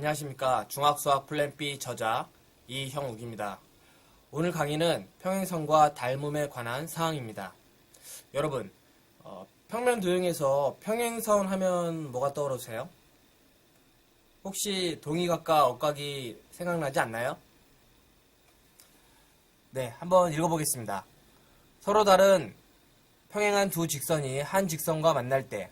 안녕하십니까. 중학수학 플랜 B 저자 이형욱입니다. 오늘 강의는 평행선과 닮음에 관한 사항입니다. 여러분, 어, 평면 도형에서 평행선 하면 뭐가 떠오르세요? 혹시 동의각과 억각이 생각나지 않나요? 네, 한번 읽어보겠습니다. 서로 다른 평행한 두 직선이 한 직선과 만날 때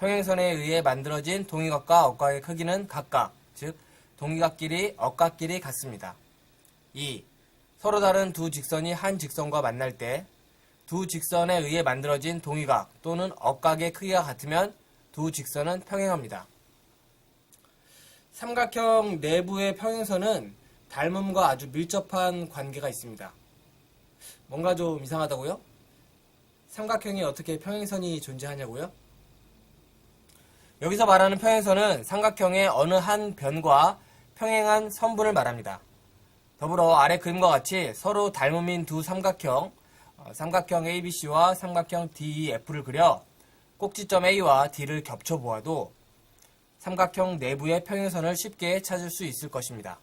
평행선에 의해 만들어진 동의각과 억각의 크기는 각각, 즉 동의각끼리 억각끼리 같습니다. 2. 서로 다른 두 직선이 한 직선과 만날 때 두 직선에 의해 만들어진 동의각 또는 억각의 크기가 같으면 두 직선은 평행합니다. 삼각형 내부의 평행선은 닮음과 아주 밀접한 관계가 있습니다. 뭔가 좀 이상하다고요? 삼각형이 어떻게 평행선이 존재하냐고요? 여기서 말하는 평행선은 삼각형의 어느 한 변과 평행한 선분을 말합니다. 더불어 아래 그림과 같이 서로 닮음인 두 삼각형, 어, 삼각형 ABC와 삼각형 DEF를 그려 꼭지점 A와 D를 겹쳐 보아도 삼각형 내부의 평행선을 쉽게 찾을 수 있을 것입니다.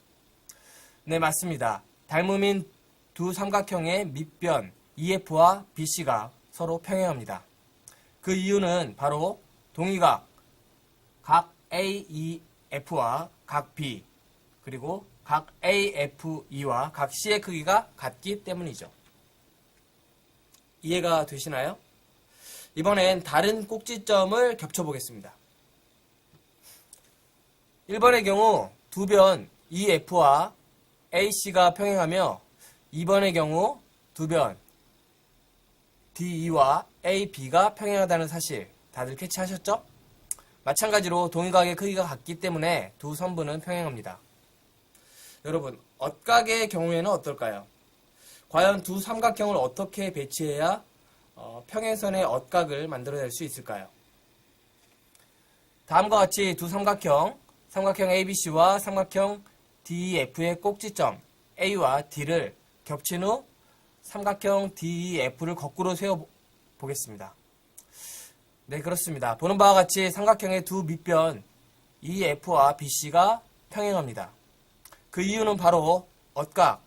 네, 맞습니다. 닮음인 두 삼각형의 밑변 EF와 BC가 서로 평행합니다. 그 이유는 바로 동의각 각 AEF와 각 B 그리고 각 AFE와 각 C의 크기가 같기 때문이죠. 이해가 되시나요? 이번엔 다른 꼭지점을 겹쳐보겠습니다. 1번의 경우 두 변 EF와 AC가 평행하며 2번의 경우 두 변 DE와 AB가 평행하다는 사실 다들 캐치하셨죠? 마찬가지로 동의각의 크기가 같기 때문에 두 선분은 평행합니다. 여러분, 엇각의 경우에는 어떨까요? 과연 두 삼각형을 어떻게 배치해야 어, 평행선의 엇각을 만들어낼 수 있을까요? 다음과 같이 두 삼각형, 삼각형 ABC와 삼각형 DEF의 꼭지점 A와 D를 겹친 후 삼각형 DEF를 거꾸로 세워 보겠습니다. 네, 그렇습니다. 보는 바와 같이 삼각형의 두 밑변 EF와 BC가 평행합니다. 그 이유는 바로 엇각,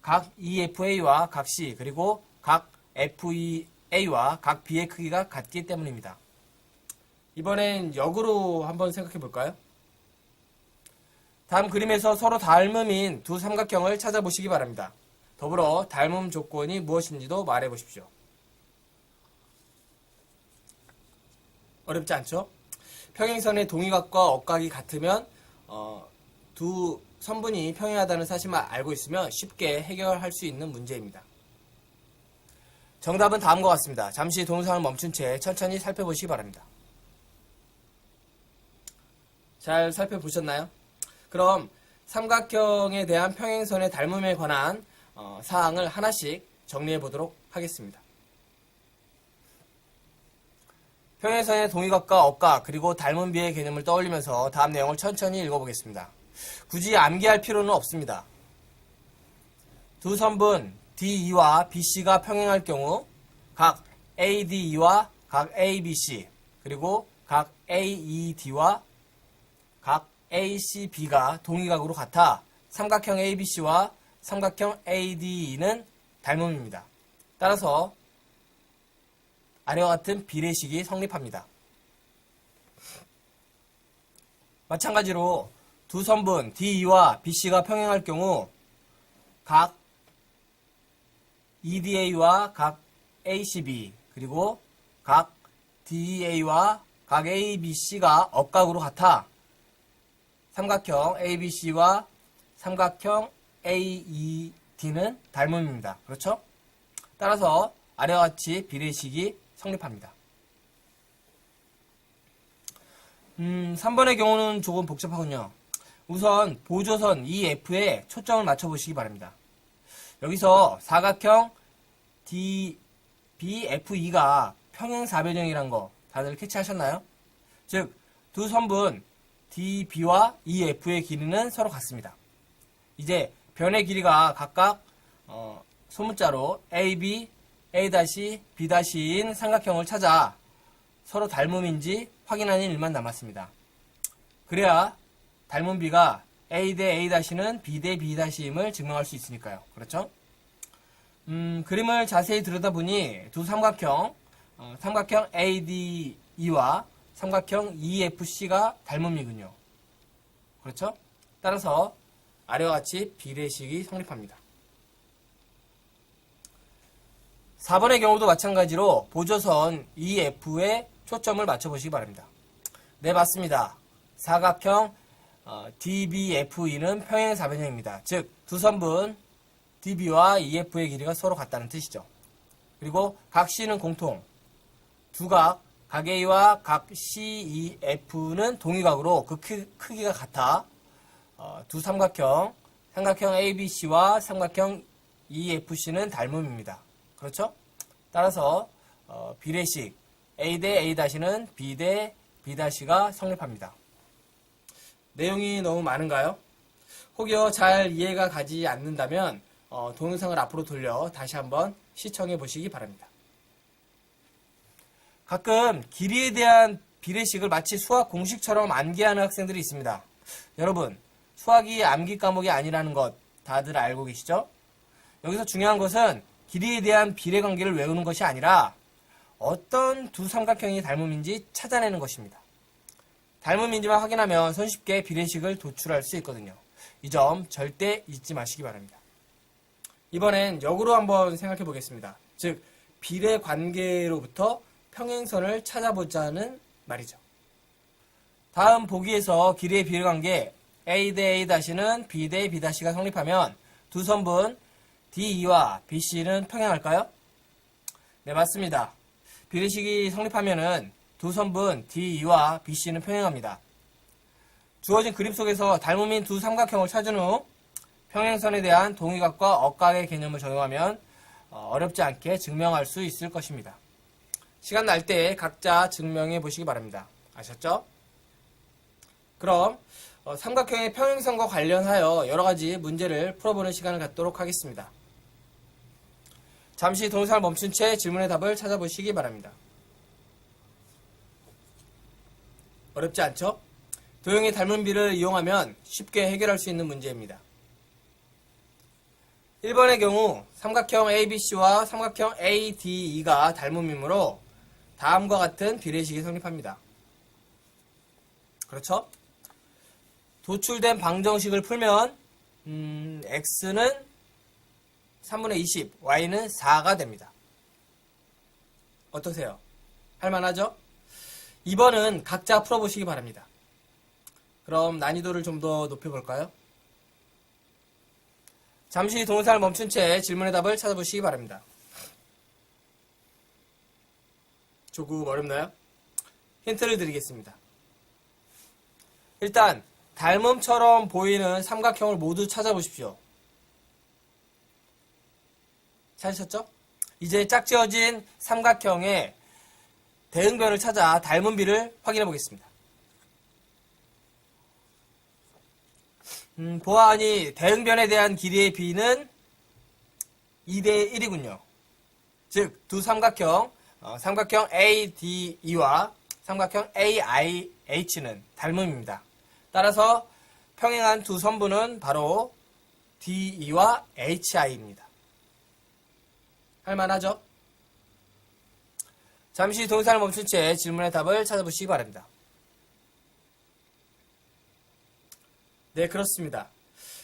각 EFA와 각 C, 그리고 각 FEA와 각 B의 크기가 같기 때문입니다. 이번엔 역으로 한번 생각해 볼까요? 다음 그림에서 서로 닮음인 두 삼각형을 찾아보시기 바랍니다. 더불어 닮음 조건이 무엇인지도 말해 보십시오. 어렵지 않죠? 평행선의 동의각과 억각이 같으면 어, 두 선분이 평행하다는 사실만 알고 있으면 쉽게 해결할 수 있는 문제입니다. 정답은 다음과 같습니다. 잠시 동영상을 멈춘 채 천천히 살펴보시기 바랍니다. 잘 살펴보셨나요? 그럼 삼각형에 대한 평행선의 닮음에 관한 어, 사항을 하나씩 정리해 보도록 하겠습니다. 평행선의 동의각과 억각 그리고 닮은 비의 개념을 떠올리면서 다음 내용을 천천히 읽어보겠습니다. 굳이 암기할 필요는 없습니다. 두 선분 DE와 BC가 평행할 경우 각 ADE와 각 ABC 그리고 각 AED와 각 ACB가 동의각으로 같아 삼각형 ABC와 삼각형 ADE는 닮음입니다. 따라서 아래와 같은 비례식이 성립합니다. 마찬가지로 두 선분 DE와 BC가 평행할 경우 각 EDA와 각 ACB 그리고 각 DEA와 각 ABC가 억각으로 같아 삼각형 ABC와 삼각형 AED는 닮음입니다. 그렇죠? 따라서 아래와 같이 비례식이 성립합니다. 음, 3번의 경우는 조금 복잡하군요. 우선 보조선 EF에 초점을 맞춰보시기 바랍니다. 여기서 사각형 DBFE가 평행사변형이란 거 다들 캐치하셨나요? 즉, 두 선분 DB와 EF의 길이는 서로 같습니다. 이제 변의 길이가 각각 어, 소문자로 AB, A-B-인 삼각형을 찾아 서로 닮음인지 확인하는 일만 남았습니다. 그래야 닮은 B가 A 대 A-는 B 대 B-임을 증명할 수 있으니까요. 그렇죠? 음, 그림을 자세히 들여다보니 두 삼각형, 어, 삼각형 ADE와 삼각형 EFC가 닮음이군요. 그렇죠? 따라서 아래와 같이 비례식이 성립합니다. 4번의 경우도 마찬가지로 보조선 EF에 초점을 맞춰보시기 바랍니다. 네, 맞습니다. 사각형 어, DBFE는 평행사변형입니다. 즉, 두 선분 DB와 EF의 길이가 서로 같다는 뜻이죠. 그리고 각 C는 공통, 두각, 각 A와 각 CEF는 동위각으로 그 크, 크기가 같아 어, 두 삼각형, 삼각형 ABC와 삼각형 EFC는 닮음입니다. 그렇죠? 따라서 어, 비례식 A 대 A-는 B 대 B-가 성립합니다. 내용이 너무 많은가요? 혹여 잘 이해가 가지 않는다면 어, 동영상을 앞으로 돌려 다시 한번 시청해 보시기 바랍니다. 가끔 길이에 대한 비례식을 마치 수학 공식처럼 암기하는 학생들이 있습니다. 여러분, 수학이 암기 과목이 아니라는 것 다들 알고 계시죠? 여기서 중요한 것은 길이에 대한 비례 관계를 외우는 것이 아니라 어떤 두 삼각형이 닮음인지 찾아내는 것입니다. 닮음인지만 확인하면 손쉽게 비례식을 도출할 수 있거든요. 이 점 절대 잊지 마시기 바랍니다. 이번엔 역으로 한번 생각해 보겠습니다. 즉, 비례 관계로부터 평행선을 찾아보자는 말이죠. 다음 보기에서 길이의 비례 관계 A 대 A-는 B 대 B-가 성립하면 두 선분 DE와 BC는 평행할까요? 네, 맞습니다. 비례식이 성립하면은 두 선분 DE와 BC는 평행합니다. 주어진 그림 속에서 닮음인 두 삼각형을 찾은 후 평행선에 대한 동의각과 억각의 개념을 적용하면 어, 어렵지 않게 증명할 수 있을 것입니다. 시간 날 때 각자 증명해 보시기 바랍니다. 아셨죠? 그럼 어, 삼각형의 평행선과 관련하여 여러 가지 문제를 풀어보는 시간을 갖도록 하겠습니다. 잠시 동영상을 멈춘 채 질문의 답을 찾아보시기 바랍니다. 어렵지 않죠? 도형의 닮은 비를 이용하면 쉽게 해결할 수 있는 문제입니다. 1번의 경우 삼각형 ABC와 삼각형 ADE가 닮음이므로 다음과 같은 비례식이 성립합니다. 그렇죠? 도출된 방정식을 풀면 음, x는 3분의 20, y는 4가 됩니다. 어떠세요? 할만하죠? 2번은 각자 풀어보시기 바랍니다. 그럼 난이도를 좀 더 높여볼까요? 잠시 동영상을 멈춘 채 질문의 답을 찾아보시기 바랍니다. 조금 어렵나요? 힌트를 드리겠습니다. 일단 닮음처럼 보이는 삼각형을 모두 찾아보십시오. 찾으셨죠? 이제 짝지어진 삼각형의 대응변을 찾아 닮은 비를 확인해 보겠습니다. 음, 보아하니 대응변에 대한 길이의 비는 2대 1이군요. 즉, 두 삼각형, 어, 삼각형 ADE와 삼각형 AIH는 닮음입니다. 따라서 평행한 두 선분은 바로 DE와 HI입니다. 할만하죠? 잠시 동영상을 멈춘 채 질문의 답을 찾아보시기 바랍니다. 네, 그렇습니다.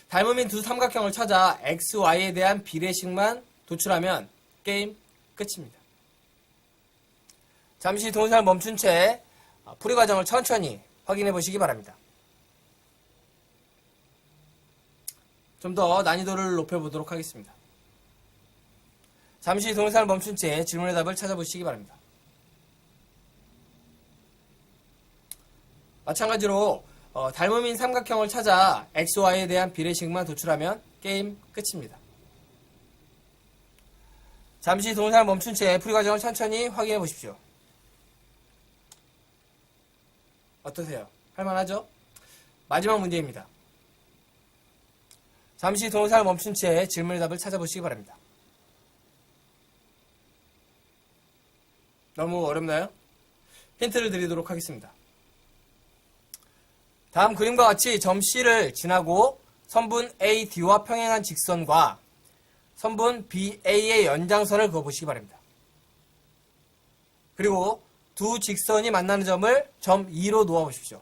닮음인 두 삼각형을 찾아 x, y에 대한 비례식만 도출하면 게임 끝입니다. 잠시 동영상을 멈춘 채 풀이 과정을 천천히 확인해 보시기 바랍니다. 좀 더 난이도를 높여보도록 하겠습니다. 잠시 동영상을 멈춘 채 질문의 답을 찾아보시기 바랍니다. 마찬가지로 어, 닮음인 삼각형을 찾아 XY에 대한 비례식만 도출하면 게임 끝입니다. 잠시 동영상을 멈춘 채 풀이 과정을 천천히 확인해 보십시오. 어떠세요? 할만하죠? 마지막 문제입니다. 잠시 동영상을 멈춘 채 질문의 답을 찾아보시기 바랍니다. 너무 어렵나요? 힌트를 드리도록 하겠습니다. 다음 그림과 같이 점 C를 지나고 선분 AD와 평행한 직선과 선분 BA의 연장선을 그어보시기 바랍니다. 그리고 두 직선이 만나는 점을 점 E로 놓아보십시오.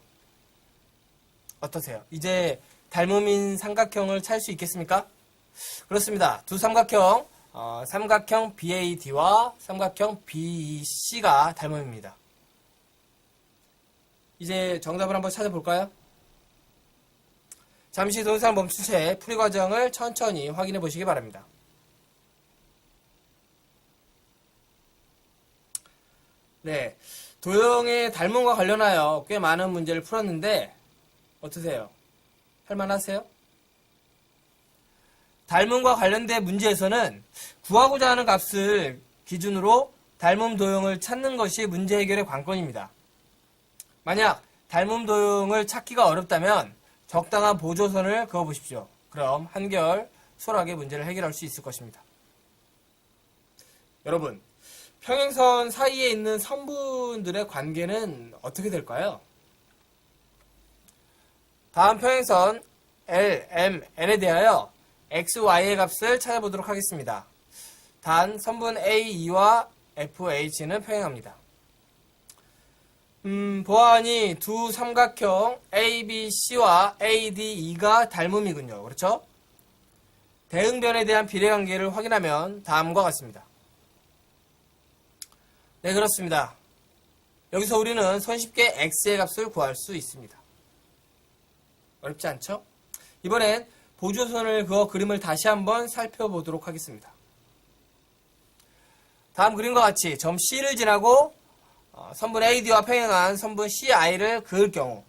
어떠세요? 이제 닮음인 삼각형을 찾을 수 있겠습니까? 그렇습니다. 두 삼각형, 어, 삼각형 BAD와 삼각형 BEC가 닮음입니다. 이제 정답을 한번 찾아볼까요? 잠시 동영상 멈춘 채 풀이 과정을 천천히 확인해 보시기 바랍니다. 네. 도형의 닮음과 관련하여 꽤 많은 문제를 풀었는데, 어떠세요? 할만하세요? 닮음과 관련된 문제에서는 구하고자 하는 값을 기준으로 닮음 도형을 찾는 것이 문제 해결의 관건입니다. 만약 닮음 도형을 찾기가 어렵다면 적당한 보조선을 그어보십시오. 그럼 한결 수월하게 문제를 해결할 수 있을 것입니다. 여러분, 평행선 사이에 있는 선분들의 관계는 어떻게 될까요? 다음 평행선 L, M, N에 대하여 X, Y의 값을 찾아보도록 하겠습니다. 단 선분 A, E와 F, H는 평행합니다. 음, 보아하니 두 삼각형 A, B, C와 A, D, E가 닮음이군요. 그렇죠? 대응변에 대한 비례관계를 확인하면 다음과 같습니다. 네, 그렇습니다. 여기서 우리는 손쉽게 X의 값을 구할 수 있습니다. 어렵지 않죠? 이번엔 보조선을 그어 그림을 다시 한번 살펴보도록 하겠습니다. 다음 그림과 같이 점 C를 지나고 어, 선분 AD와 평행한 선분 CI를 그을 경우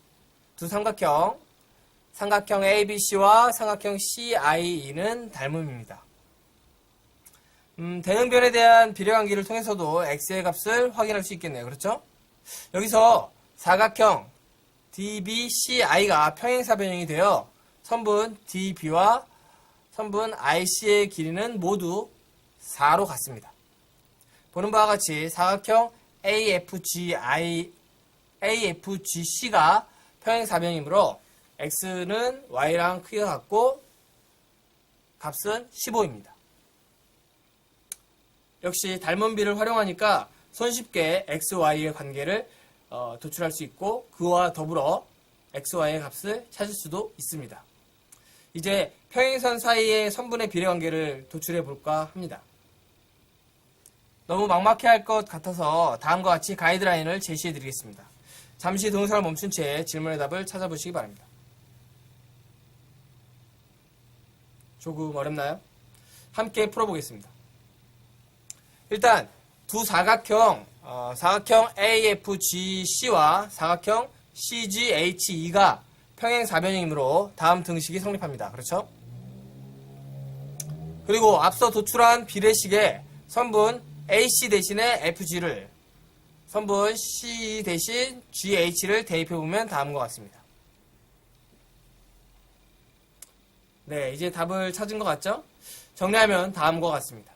두 삼각형 삼각형 ABC와 삼각형 CIE는 닮음입니다. 음, 대응변에 대한 비례관계를 통해서도 x의 값을 확인할 수 있겠네요. 그렇죠? 여기서 사각형 DBCI가 평행사변형이 되어 선분 DB와 선분 IC의 길이는 모두 4로 같습니다. 보는 바와 같이 사각형 AFGI, AFGC가 평행사변이므로 x는 y랑 크기가 같고 값은 15입니다. 역시 닮은비를 활용하니까 손쉽게 x, y의 관계를 어, 도출할 수 있고 그와 더불어 x, y의 값을 찾을 수도 있습니다. 이제 평행선 사이의 선분의 비례관계를 도출해 볼까 합니다. 너무 막막해 할 것 같아서 다음과 같이 가이드라인을 제시해 드리겠습니다. 잠시 동영상을 멈춘 채 질문의 답을 찾아보시기 바랍니다. 조금 어렵나요? 함께 풀어보겠습니다. 일단 두 사각형 어, 사각형 AFGC와 사각형 CGHE가 평행 사변형이므로 다음 등식이 성립합니다. 그렇죠? 그리고 앞서 도출한 비례식에 선분 AC 대신에 FG를 선분 C 대신 GH를 대입해 보면 다음과 같습니다. 네, 이제 답을 찾은 것 같죠? 정리하면 다음과 같습니다.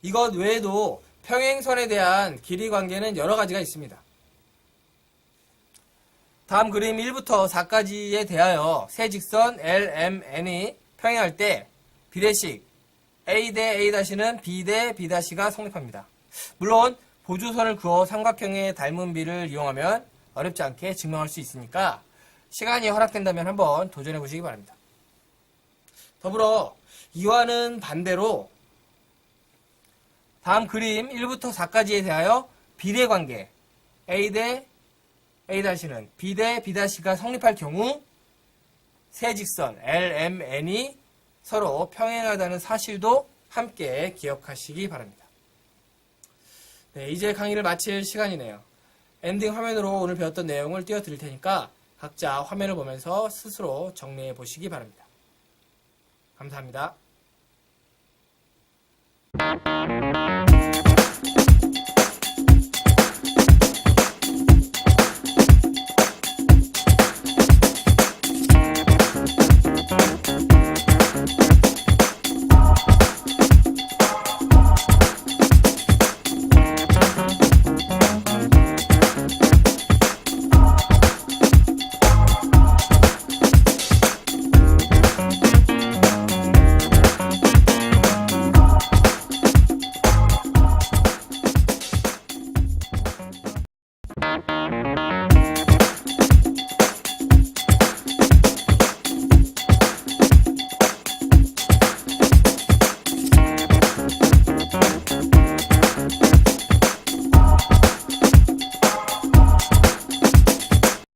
이것 외에도 평행선에 대한 길이 관계는 여러 가지가 있습니다. 다음 그림 1부터 4까지에 대하여 세 직선 L, M, N이 평행할 때 비례식 A 대 A-는 B 대 B-가 성립합니다. 물론 보조선을 그어 삼각형의 닮은 비를 이용하면 어렵지 않게 증명할 수 있으니까 시간이 허락된다면 한번 도전해 보시기 바랍니다. 더불어 이와는 반대로 다음 그림 1부터 4까지에 대하여 비례 관계 A 대 A-는 B 대 B-가 성립할 경우 세 직선 L, M, N이 서로 평행하다는 사실도 함께 기억하시기 바랍니다. 네, 이제 강의를 마칠 시간이네요. 엔딩 화면으로 오늘 배웠던 내용을 띄워드릴 테니까 각자 화면을 보면서 스스로 정리해 보시기 바랍니다. 감사합니다. Thank you.